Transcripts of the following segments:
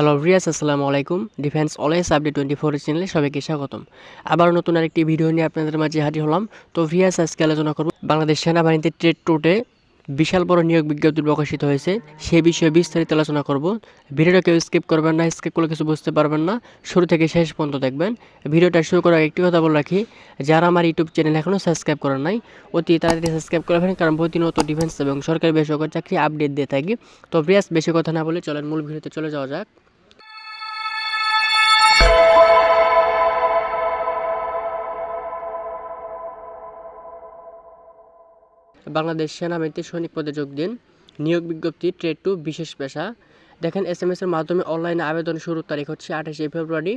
Hello Riyas আসসালামু আলাইকুম। Defence always update twenty four চ্যানেলে সবাইকে স্বাগতম। আবার নতুন আরেকটি ভিডিও নিয়ে আপনাদের মাঝে হাজির হলাম। তো রিয়াস আজকে আলোচনা করব বাংলাদেশ সেনাবাহিনীতে ট্রেড টোটে বিশাল বড় নিয়োগ বিজ্ঞপ্তি প্রকাশিত হয়েছে। সে বিষয়ে বিস্তারিত আলোচনা করব। ভিডিওটা কেউ স্কিপ করবেন না স্কিপ করলে কিছু বুঝতে পারবেন না। শুরু থেকে শেষ পর্যন্ত দেখবেন। ভিডিওটা শুরু করার একটি কথা বলে রাখি, যারা আমার ইউটিউব চ্যানেল এখনও সাবস্ক্রাইব করেন নাই, অতি তাড়াতাড়ি সাবস্ক্রাইব করে ফেলেন, কারণ প্রতিনিয়ত ডিফেন্স এবং সরকারি বেসরকারি চাকরি আপডেট দিয়ে থাকি। তো রিয়াস বেশি কথা না বলে চলেন, মূল ভিডিওতে চলে যাওয়া যাক। বাংলাদেশ সেনাবাহিনীতে সৈনিক পদে যোগ দিন। নিয়োগ বিজ্ঞপ্তি, ট্রেড টু, বিশেষ পেশা। দেখেন এস এম এর মাধ্যমে অনলাইনে আবেদন শুরুর তারিখ হচ্ছে আঠাশে ফেব্রুয়ারি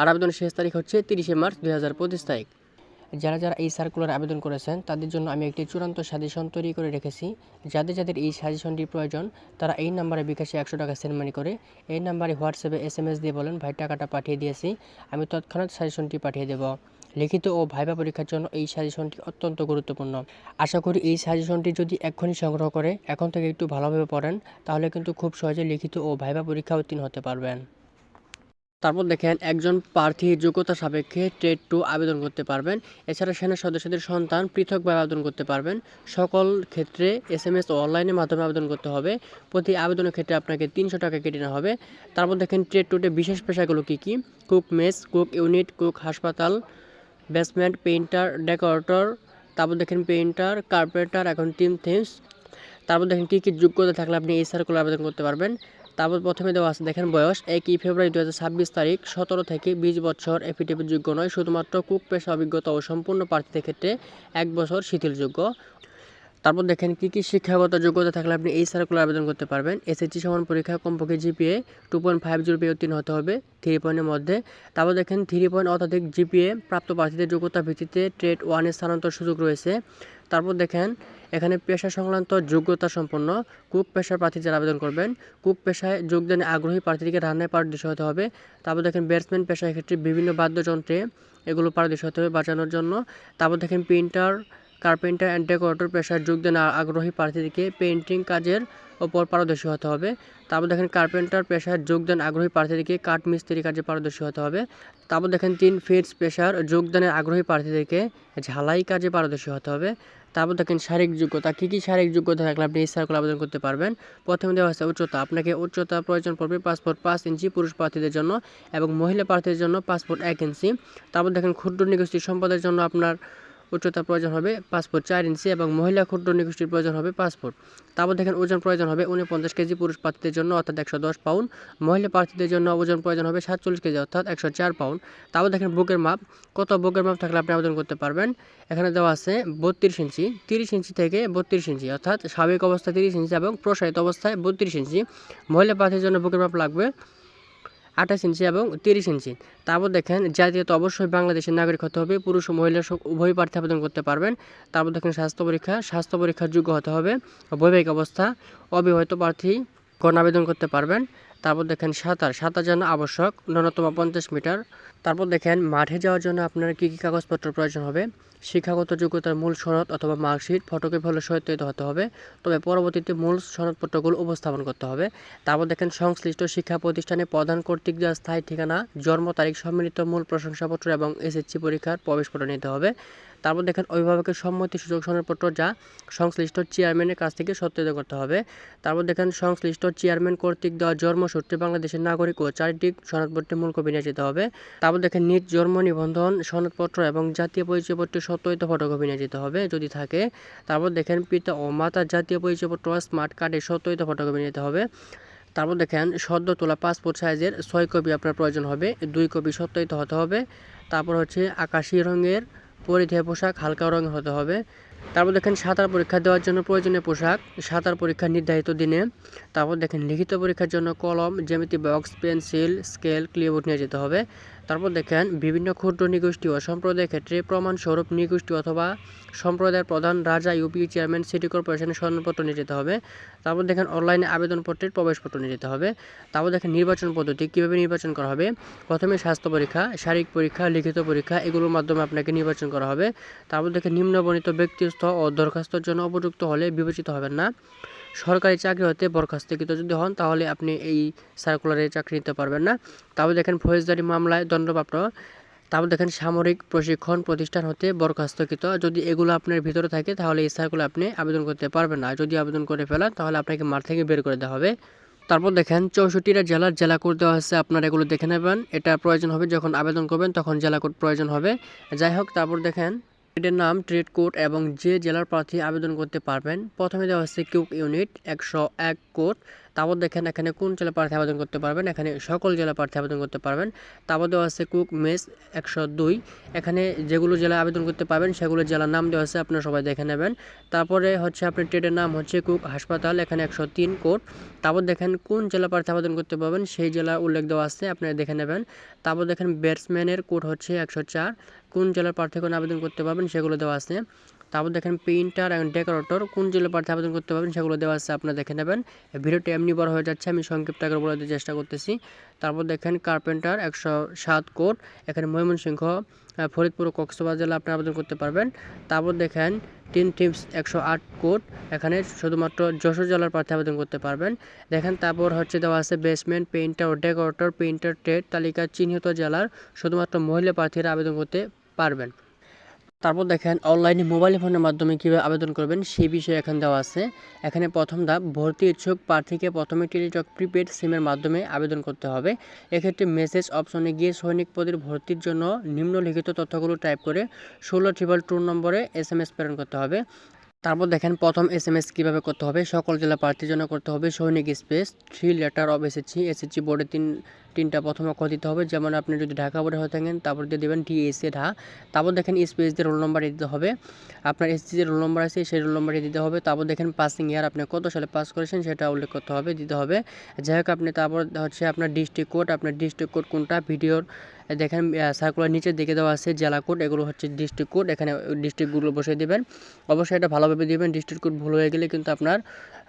আর আবেদনের শেষ তারিখ হচ্ছে তিরিশে মার্চ দুই হাজার পঁচিশ তারিখ। যারা যারা এই সার্কুলার আবেদন করেছেন, তাদের জন্য আমি একটি চূড়ান্ত সাজেশন তৈরি করে রেখেছি। যাদের যাদের এই সাজেশনটি প্রয়োজন, তারা এই নাম্বারে বিকাশে একশো টাকা সেন্ড মানি করে। এই নাম্বারে হোয়াটসঅ্যাপে এস এম এস দিয়ে বলেন, ভাই, টাকাটা পাঠিয়ে দিয়েছি। আমি তৎক্ষণাৎ সাজেশনটি পাঠিয়ে দেব। লিখিত ও ভাইবা পরীক্ষার জন্য এই সাজেশনটি অত্যন্ত গুরুত্বপূর্ণ। আশা করি এই সাজেশনটি যদি এক্ষুনি সংগ্রহ করে, এখন থেকে একটু ভালোভাবে পড়েন, তাহলে কিন্তু খুব সহজে লিখিত ও ভাইবা পরীক্ষা উত্তীর্ণ হতে পারবেন। তারপর দেখেন, একজন প্রার্থী যোগ্যতা সাপেক্ষে ট্রেড টু আবেদন করতে পারবেন। এছাড়া সেনা সদস্যদের সন্তান পৃথকভাবে আবেদন করতে পারবেন। সকল ক্ষেত্রে এস এম এস ও অনলাইনের মাধ্যমে আবেদন করতে হবে। প্রতি আবেদনের ক্ষেত্রে আপনাকে তিনশো টাকা কেটে নেওয়া হবে। তারপর দেখেন ট্রেড টুতে বিশেষ পেশাগুলো কী কী? Cook mess, cook unit, cook হাসপাতাল বেসমেন্ট পেইন্টার ডেকোরেটর তারপর দেখেন পেইন্টার কার্পেন্টার এখন টিম থিমস তারপর দেখেন কী কী যোগ্যতা থাকলে আপনি এই সার্কুল আবেদন করতে পারবেন। তারপর প্রথমে দেওয়া আছে, দেখেন বয়স, একই ফেব্রুয়ারি দু হাজার ছাব্বিশ তারিখ, সতেরো থেকে বিশ বছর এফিডেভিট যোগ্য নয়, শুধুমাত্র কুক পেশা অভিজ্ঞতা ও সম্পূর্ণ প্রার্থীদের ক্ষেত্রে এক বছর শিথিলযোগ্য। তারপর দেখেন কী কী শিক্ষাগত যোগ্যতা থাকলে আপনি এই সার্কুলার আবেদন করতে পারবেন। এসএসসি সমান পরীক্ষা, কমপক্ষে GPA two point five zero পেয়ে উত্তীর্ণ হতে হবে থ্রি পয়েন্টের মধ্যে। তারপর দেখেন থ্রি পয়েন্ট অত্যাধিক জিপিএ প্রাপ্ত প্রার্থীদের যোগ্যতা ভিত্তিতে ট্রেড ওয়ানের স্থানান্তর সুযোগ রয়েছে। তারপর দেখেন এখানে পেশা সংক্রান্ত যোগ্যতা সম্পন্ন কুক পেশার প্রার্থী যারা আবেদন করবেন, কুক পেশায় যোগদানে আগ্রহী প্রার্থীদেরকে রান্নায় পারদর্শী হতে হবে। তারপর দেখেন ব্যাটসম্যান পেশায় ক্ষেত্রে বিভিন্ন বাদ্যযন্ত্রে এগুলো পারদর্শী হতে হবে বাঁচানোর জন্য। তারপর দেখেন প্রিন্টার কার্পেন্টার অ্যান্ড ডেকোরেটর পেশায় যোগদান আগ্রহী প্রার্থীদেরকে পেন্টিং কাজের ওপর পারদর্শী হতে হবে। তারপর দেখেন কার্পেন্টার পেশায় যোগদান আগ্রহী প্রার্থীদেরকে কাঠ মিস্ত্রি কাজে পারদর্শী হতে হবে। তারপর দেখেন তিন ফিটস পেশার যোগদানের আগ্রহী প্রার্থীদেরকে ঝালাই কাজে পারদর্শী হতে হবে। তারপর দেখেন শারীরিক যোগ্যতা, কী কী শারীরিক যোগ্যতা থাকলে আপনি এই সার্কুল আবেদন করতে পারবেন? প্রথমে দেওয়া আছে উচ্চতা, আপনাকে উচ্চতা প্রয়োজন পড়বে পাসপোর্ট পাঁচ ইঞ্চি পুরুষ প্রার্থীদের জন্য এবং মহিলা প্রার্থীদের জন্য পাসপোর্ট এক ইঞ্চি। তারপর দেখেন ক্ষুদ্র নিগোষ্ঠী সম্পদের জন্য আপনার উচ্চতা প্রয়োজন হবে পাঁচ ফুট চার ইঞ্চি এবং মহিলা ক্ষুদ্র নিগোষ্ঠীর প্রয়োজন হবে পাঁচ ফুট তারপর দেখেন ওজন প্রয়োজন হবে উনপঞ্চাশ কেজি পুরুষ প্রার্থীদের জন্য, অর্থাৎ একশো দশ পাউন্ড। মহিলা প্রার্থীদের জন্য ওজন প্রয়োজন হবে সাতচল্লিশ কেজি, অর্থাৎ একশো চার পাউন্ড। তারপর দেখেন বুকের মাপ, কত বুকের মাপ থাকলে আপনি আবেদন করতে পারবেন? এখানে দেওয়া আছে বত্রিশ ইঞ্চি, তিরিশ ইঞ্চি থেকে বত্রিশ ইঞ্চি, অর্থাৎ স্বাভাবিক অবস্থায় তিরিশ ইঞ্চি এবং প্রসারিত অবস্থায় বত্রিশ ইঞ্চি। মহিলা প্রার্থীর জন্য বুকের মাপ লাগবে আঠাশ ইঞ্চি এবং তিরিশ ইঞ্চি। তারপর দেখেন জাতীয়ত অবশ্যই বাংলাদেশের নাগরিক হতে হবে, পুরুষ ও মহিলা উভয় প্রার্থী আবেদন করতে পারবেন। তারপর দেখেন, স্বাস্থ্য পরীক্ষা, স্বাস্থ্য পরীক্ষার যোগ্য হতে হবে। বৈবাহিক অবস্থা, অবিবাহিত প্রার্থী গণ আবেদন করতে পারবেন। তারপর দেখেন সাঁতার। সাঁতার জন্য আবশ্যক ন্যূনতম পঞ্চাশ মিটার। তারপর দেখেন মাঠে যাওয়ার জন্য আপনার কী কী কাগজপত্র প্রয়োজন হবে? শিক্ষাগত যোগ্যতার মূল সনদ অথবা মার্কশিট ফটোকপি হলে সত্যায়িত হতে হবে। তবে পরবর্তীতে মূল সনদপত্রগুলো উপস্থাপন করতে হবে। তারপর দেখেন সংশ্লিষ্ট শিক্ষা প্রতিষ্ঠানে প্রধান কর্তৃক দেওয়া স্থায়ী ঠিকানা, জন্ম তারিখ সম্মিলিত মূল প্রশংসাপত্র এবং এসএসসি পরীক্ষার প্রবেশপত্র নিতে হবে। তারপর দেখেন অভিভাবকের সম্মতি সুযোগ সনদপত্র যা সংশ্লিষ্ট চেয়ারম্যানের কাছ থেকে সত্যায়িত করতে হবে। তারপর দেখেন সংশ্লিষ্ট চেয়ারম্যান কর্তৃক দেওয়া জন্মসূত্রে বাংলাদেশের নাগরিক ও চারিত্রিক সনদপত্রে মূল কপি নিয়ে যেতে হবে। তারপর দেখেন নিজ জন্ম নিবন্ধন সনদপত্র এবং জাতীয় পরিচয়পত্রের সত্যায়িত ফটোকপি নিয়ে যেতে হবে যদি থাকে। তারপর দেখেন পিতা ও মাতার জাতীয় পরিচয়পত্র স্মার্ট কার্ডের সত্যায়িত ফটোকপি নিতে হবে। তারপর দেখেন সদ্য তোলা পাসপোর্ট সাইজের ছয় কপি আপনার প্রয়োজন হবে, দুই কপি সত্যায়িত হতে হবে। তারপর হচ্ছে আকাশি রঙের পরিধেয় পোশাক, হালকা রঙের হতে হবে। তারপর দেখেন সাঁতার পরীক্ষা দেওয়ার জন্য প্রয়োজনীয় পোশাক। সাঁতার পরীক্ষা নির্ধারিত দিনে। তারপর দেখেন লিখিত পরীক্ষার জন্য কলম, জ্যামিতি, বক্স, পেন্সিল, স্কেল ক্লিয়ারবোর্ড নিয়ে যেতে হবে। তারপর দেখেন, বিভিন্ন ক্ষুদ্র নিগোষ্ঠী ও সম্প্রদায়ের ক্ষেত্রে প্রমাণস্বরূপ নিগোষ্ঠী অথবা সম্প্রদায়ের প্রধান রাজা, ইউপি চেয়ারম্যান, সিটি কর্পোরেশনের সনদপত্র নিয়ে যেতে হবে। তারপর দেখেন, অনলাইনে আবেদনপত্রের প্রবেশপত্র নিয়ে যেতে হবে। তারপর দেখেন, নির্বাচন পদ্ধতি কীভাবে নির্বাচন করা হবে? প্রথমে স্বাস্থ্য পরীক্ষা, শারীরিক পরীক্ষা, লিখিত পরীক্ষা, এগুলোর মাধ্যমে আপনাকে নির্বাচন করা হবে। তারপর দেখেন নিম্নবর্ণিত ব্যক্তিস্থ ও দরখাস্তর জন্য উপযুক্ত হলে বিবেচিত হবেন না। সরকারি চাকরি হতে বরখাস্তকৃত যদি হন, তাহলে আপনি এই সার্কুলারে চাকরি নিতে পারবেন না। তারপর দেখেন, ফৌজদারি মামলায় দণ্ডপ্রাপ্ত। তারপর দেখেন, সামরিক প্রশিক্ষণ প্রতিষ্ঠান হতে বরখাস্তকৃত। যদি এগুলো আপনার ভিতরে থাকে, তাহলে এই সার্কুলার আপনি আবেদন করতে পারবেন না। যদি আবেদন করে ফেলেন, তাহলে আপনাকে মাঠ থেকে বের করে দেওয়া হবে। তারপর দেখেন, চৌষট্টিটা জেলার জেলা কোড দেওয়া হচ্ছে আপনারা এগুলো দেখে নেবেন। এটা প্রয়োজন হবে যখন আবেদন করবেন, তখন জেলা কোড প্রয়োজন হবে। যাই হোক, তারপর দেখেন ট্রেডের নাম ট্রেড কোড এবং যে জেলার প্রার্থী আবেদন করতে পারবেন, প্রথমে দেওয়া হচ্ছে কিউক ইউনিট, একশো এক কোড তারপর দেখেন এখানে কোন জেলা প্রার্থী আবেদন করতে পারবেন? এখানে সকল জেলা প্রার্থী আবেদন করতে পারবেন। তারপর দেওয়া আছে কুক মেস একশো দুই। এখানে যেগুলো জেলা আবেদন করতে পারবেন, সেগুলো জেলার নাম দেওয়া আছে, আপনারা সবাই দেখে নেবেন। তারপরে হচ্ছে আপনার ট্রেডের নাম হচ্ছে কুক হাসপাতাল, এখানে একশো তিন কোড। তারপর দেখেন কোন জেলা প্রার্থী আবেদন করতে পারবেন, সেই জেলা উল্লেখ দেওয়া আছে, আপনারা দেখে নেবেন। তারপর দেখেন ব্যাটসম্যানের কোড হচ্ছে একশো চার। কোন জেলার প্রার্থী আবেদন করতে পারবেন, সেগুলো দেওয়া আছে। তারপর দেখেন প্রিন্টার এবং ডেকোরেটর কোন জেলার প্রার্থী আবেদন করতে পারবেন সেগুলো দেওয়া আছে, আপনারা দেখে নেবেন। ভিডিওটি এমনি বড় হয়ে যাচ্ছে, আমি সংক্ষিপ্ত আকারে বলে চেষ্টা করতেছি। তারপর দেখেন কার্পেন্টার একশো সাত কোট, এখানে ময়মনসিংহ ফরিদপুর কক্সবাজার জেলা আপনি আবেদন করতে পারবেন। তারপর দেখেন তিন টিপস একশো আট কোট, এখানে শুধুমাত্র যশোর জেলার প্রার্থী আবেদন করতে পারবেন। দেখেন তারপর হচ্ছে দেওয়া আছে বেসমেন্ট পেইন্টার ও ডেকোরেটর পেইন্টার ট্রেড তালিকা চিহ্নিত জেলার শুধুমাত্র মহিলা প্রার্থীরা আবেদন করতে পারবেন। তারপর দেখেন অনলাইনে মোবাইল ফোনের মাধ্যমে কীভাবে আবেদন করবেন সেই বিষয়ে এখানে দেওয়া আছে। এখানে প্রথম ধাপ, ভর্তি ইচ্ছুক প্রার্থীকে প্রথমে টেলিটক প্রিপেড সিমের মাধ্যমে আবেদন করতে হবে। এক্ষেত্রে মেসেজ অপশনে গিয়ে সৈনিক পদের ভর্তির জন্য নিম্নলিখিত তথ্যগুলো টাইপ করে ষোলো ট্রিপল টু নম্বরে এস এম এস প্রেরণ করতে হবে। তারপর দেখেন প্রথম এস এম এস কীভাবে করতে হবে, সকল জেলা প্রার্থীর জন্য করতে হবে সৈনিক space, three letter of SSC SSC বোর্ডে তিন তিনটা প্রথম অক্ষর দিতে হবে। যেমন আপনি যদি ঢাকা বোর্ডে হয়ে থাকেন, তারপর দিয়ে দেবেন ডিএসএ ঢা। তারপর দেখেন স্পেস দিয়ে রোল নাম্বার দিতে হবে। আপনার এসসি যে রোল নাম্বার আছে, সেই রোল নাম্বারটি দিতে হবে। তারপর দেখেন পাসিং ইয়ার আপনি কত সালে পাস করেছেন সেটা উল্লেখ করতে হবে, দিতে হবে। যাই হোক, আপনি তারপর হচ্ছে আপনার ডিস্ট্রিক্ট কোড আপনার ডিস্ট্রিক্ট কোড কোনটা? ভিডিওর দেখেন সার্কুলার নিচের দিকে দেওয়া আছে জেলা কোড এগুলো হচ্ছে ডিস্ট্রিক্ট কোড এখানে ডিস্ট্রিক্টগুলো বসিয়ে দেবেন। অবশ্যই এটা ভালোভাবে দিবেন। ডিস্ট্রিক্ট কোড ভুল হয়ে গেলে কিন্তু আপনার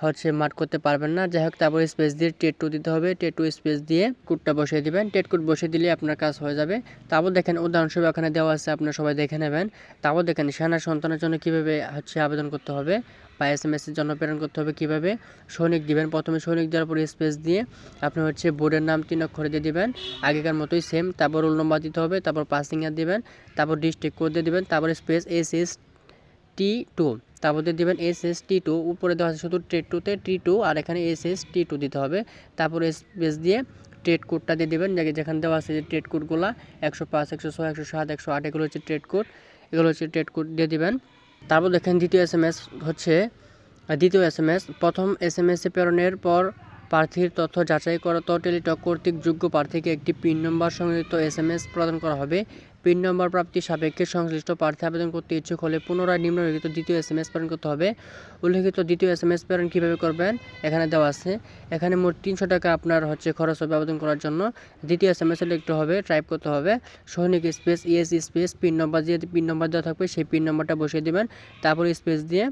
হচ্ছে মার্ক করতে পারবেন না। যাই হোক, তারপর স্পেস দিয়ে টেট টু দিতে হবে। টেট টু স্পেস দিয়ে কোডটা বসিয়ে দিবেন। টেট কোড বসিয়ে দিলে আপনার কাজ হয়ে যাবে। তারপর দেখেন উদাহরণস্বরূপ এখানে দেওয়া আছে, আপনার সবাই দেখে নেবেন। তারপর দেখেন সেনা সন্তানের জন্য কীভাবে হচ্ছে আবেদন করতে হবে বা এস এম এসের জন্য প্রেরণ করতে হবে কীভাবে। সৈনিক দিবেন, প্রথমে সৈনিক দেওয়ার পরে স্পেস দিয়ে আপনি হচ্ছে বোর্ডের নাম তিন অক্ষরে দিয়ে দিবেন। আগেকার মতোই সেম তারপর রোল নম্বর দিতে হবে, তারপর পাসিং ইয়ার দিবেন, তারপর ডিস্ট্রিক্ট কোড দিয়ে দিবেন, তারপর space S S T two তারপর দিয়ে দেবেন এস এস টি টু উপরে দেওয়া আছে শুধু ট্রেড টুতে টি টু আর এখানে এস এস টি টু দিতে হবে। তারপর স্পেস দিয়ে ট্রেড কোডটা দিয়ে দেবেন। যেখান দেওয়া আছে যে ট্রেড কোডগুলো একশো পাঁচ, একশো ছয়, একশো সাত, একশো আট, এগুলো হচ্ছে ট্রেড কোড এগুলো হচ্ছে ট্রেড কোড দিয়ে দেবেন। তারপর দেখেন দ্বিতীয় এস এম এস হচ্ছে দ্বিতীয় এস এম এস প্রথম এস এম এস প্রেরণের পর প্রার্থীর তথ্য যাচাই করা, তো টেলিটক কর্তৃক যোগ্য প্রার্থীকে একটি পিন নম্বর সংযুক্ত এস এম এস প্রদান করা হবে। পিন নম্বর প্রাপ্তি সাপেক্ষে সংশ্লিষ্ট প্রার্থী আবেদন করতে ইচ্ছুক হলে পুনরায় নিম্নলিখিত দ্বিতীয় এস এম এস প্রেরণ করতে হবে। উল্লেখিত দ্বিতীয় এস এম এস প্রেরণ কীভাবে করবেন? এখানে দেওয়া আছে। এখানে মোট তিনশো টাকা আপনার হচ্ছে খরচ হবে আবেদন করার জন্য। দ্বিতীয় এস এম এস লিখতে হবে টাইপ করতে হবে। সৈনিক space ES space pin number যে পিন নম্বর দেওয়া থাকবে সেই পিন নম্বরটা বসিয়ে দেবেন। তারপরে স্পেস দিয়ে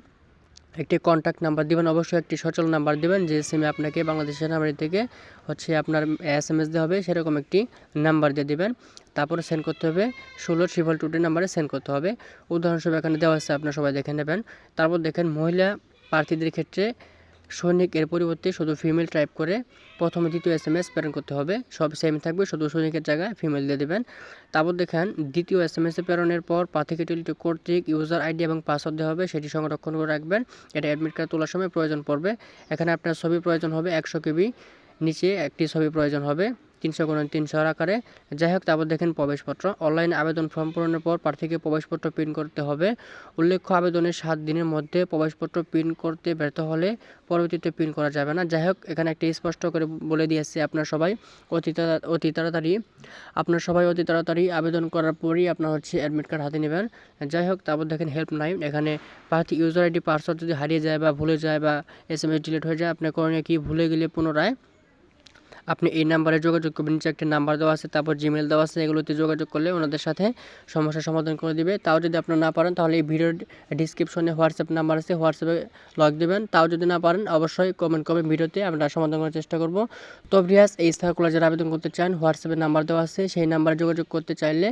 একটি কন্ট্যাক্ট নাম্বার দিবেন, অবশ্যই একটি সচল নাম্বার দিবেন, যে সিমে আপনাকে বাংলাদেশের নাম্বার থেকে হচ্ছে আপনার এস এম এস দেওয়া হবে, সেরকম একটি নাম্বার দিয়ে দেবেন। তারপরে সেন্ড করতে হবে, ষোলো ট্রিপল টুটি নাম্বারে সেন্ড করতে হবে। উদাহরণস্বরূপ এখানে দেওয়া আছে, আপনার সবাই দেখে নেবেন। তারপর দেখেন মহিলা প্রার্থীদের ক্ষেত্রে সৈনিক এর পরিবর্তে শুধু ফিমেল টাইপ করে প্রথমে দ্বিতীয় এস এম এস প্রেরণ করতে হবে। সব সেম থাকবে, শুধু সৈনিকের জায়গায় ফিমেল দিয়ে দেবেন। তারপর দেখেন, দ্বিতীয় এস এম এস প্রেরণের পর পাথিকে টেলিটক কর্তৃক ইউজার আইডি এবং পাসওয়ার্ড দেওয়া হবে, সেটি সংরক্ষণ করে রাখবেন। এটা অ্যাডমিট কার্ড তোলার সময় প্রয়োজন পড়বে। এখানে আপনার ছবি প্রয়োজন হবে একশো কেবি, নিচে একটি ছবি প্রয়োজন হবে। তিনশো গুণ তিনশো আকারে। যাই হোক তারপর দেখেন প্রবেশপত্র। অনলাইনে আবেদন ফর্ম পূরণের পর প্রার্থীকে প্রবেশপত্র প্রিন্ট করতে হবে। উল্লেখ্য, আবেদনের সাত দিনের মধ্যে প্রবেশপত্র প্রিন্ট করতে ব্যর্থ হলে পরবর্তীতে প্রিন্ট করা যাবে না। যাই হোক এখানে একটা স্পষ্ট করে বলে দিয়েছে আপনার সবাই। অতি অতি তাড়াতাড়ি। আপনার সবাই অতি তাড়াতাড়ি আবেদন করার পরই আপনার হচ্ছে অ্যাডমিট কার্ড হাতে নেবেন। যাই হোক তারপর দেখেন হেল্প লাইন এখানে প্রার্থী ইউজার আইডি পাসওয়ার্ড যদি হারিয়ে যায় বা ভুলে যায় বা এস এম এস ডিলিট হয়ে যায় আপনার করণীয় কি? ভুলে গেলে পুনরায় আপনি এই নাম্বারে যোগাযোগ করবেন, নিচে একটা নাম্বার দেওয়া আছে, তারপর জিমেল দেওয়া আছে, এগুলোতে যোগাযোগ করলে ওনাদের সাথে সমস্যার সমাধান করে দিবে। তাও যদি আপনার না পারেন, তাহলে এই ভিডিওর ডিসক্রিপশনে হোয়াটসঅ্যাপ নাম্বার আছে হোয়াটসঅ্যাপে লগ দেবেন। তাও যদি না পারেন, অবশ্যই কমেন্ট করবেন ভিডিওতে আমরা সমাধান করার চেষ্টা করব। তো ভিয়াস এই সার্কুলার যারা আবেদন করতে চান হোয়াটসঅ্যাপে নাম্বার দেওয়া আছে, সেই নাম্বারে যোগাযোগ করতে চাইলে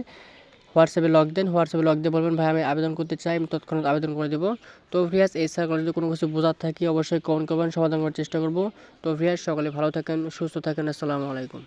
হোয়াটসঅ্যাপে লগ দেন, হোয়াটসঅ্যাপে লগ দিয়ে বলবেন, ভাই, আমি আবেদন করতে চাই, আমি তৎক্ষণাৎ আবেদন করে দেবো। তো ফ্রিয়াস এই সার্কেল যদি কোনো কিছু বোঝার থাকি, অবশ্যই কমেন্ট করবেন, সমাধান করার চেষ্টা করব। তো ফ্রিয়াস সকলে ভালো থাকেন, সুস্থ থাকেন, আসসালামু আলাইকুম।